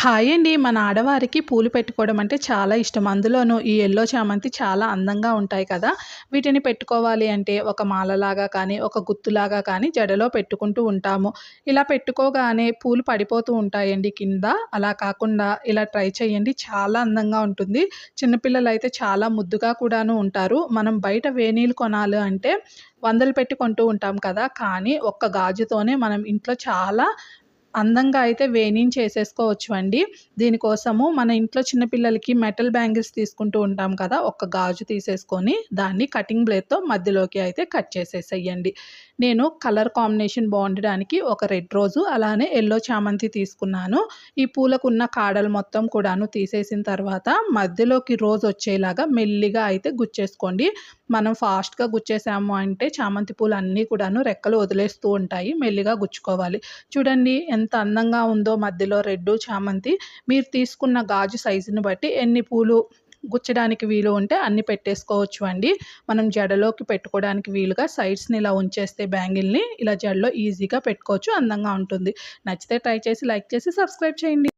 Hi అండి. మన ఆడవారికి పూలు పెట్టుకోవడం అంటే చాలా ఇష్టం. అందులోనూ ఈ ఎల్లో చామంతి చాలా అందంగా ఉంటాయి కదా. వీటిని పెట్టుకోవాలి అంటే ఒక మాలలాగా కానీ ఒక గుత్తులాగా కానీ జడలో పెట్టుకుంటూ ఉంటాము. ఇలా పెట్టుకోగానే పూలు పడిపోతూ ఉంటాయండి కింద. అలా కాకుండా ఇలా ట్రై చేయండి. చాలా అందంగా ఉంటుంది. చిన్నపిల్లలు అయితే చాలా ముద్దుగా కూడాను ఉంటారు. మనం బయట వేనీలు కొనాలి అంటే వందలు పెట్టి కొంటూ ఉంటాం కదా. కానీ ఒక్క గాజుతోనే మనం ఇంట్లో చాలా అందంగా అయితే వేణించేసేసుకోవచ్చు అండి దీనికోసము మన ఇంట్లో చిన్నపిల్లలకి మెటల్ బ్యాంగిల్స్ తీసుకుంటూ ఉంటాం కదా ఒక గాజు తీసేసుకొని దాన్ని కటింగ్ బ్లేడ్తో మధ్యలోకి అయితే కట్ చేసేసేయండి. నేను కలర్ కాంబినేషన్ బాగుండడానికి ఒక రెడ్ రోజు అలానే ఎల్లో చామంతి తీసుకున్నాను. ఈ పూలకు ఉన్న కాడలు మొత్తం కూడాను తీసేసిన తర్వాత మధ్యలోకి రోజు వచ్చేలాగా మెల్లిగా అయితే గుచ్చేసుకోండి. మనం ఫాస్ట్గా గుచ్చేసాము అంటే చామంతి పూలు అన్నీ కూడాను రెక్కలు వదిలేస్తూ ఉంటాయి మెల్లిగా గుచ్చుకోవాలి. చూడండి ఎంత అందంగా ఉందో మధ్యలో రెడ్ చామంతి. మీరు తీసుకున్న గాజు సైజుని బట్టి ఎన్ని పూలు గుచ్చడానికి వీలు ఉంటే అన్ని పెట్టేసుకోవచ్చు అండి. మనం జడలోకి పెట్టుకోవడానికి వీలుగా సైడ్స్ని ఇలా ఉంచేస్తే బ్యాంగిల్ని ఇలా జడలో ఈజీగా పెట్టుకోవచ్చు అందంగా ఉంటుంది. నచ్చితే ట్రై చేసి లైక్ చేసి సబ్స్క్రైబ్ చేయండి.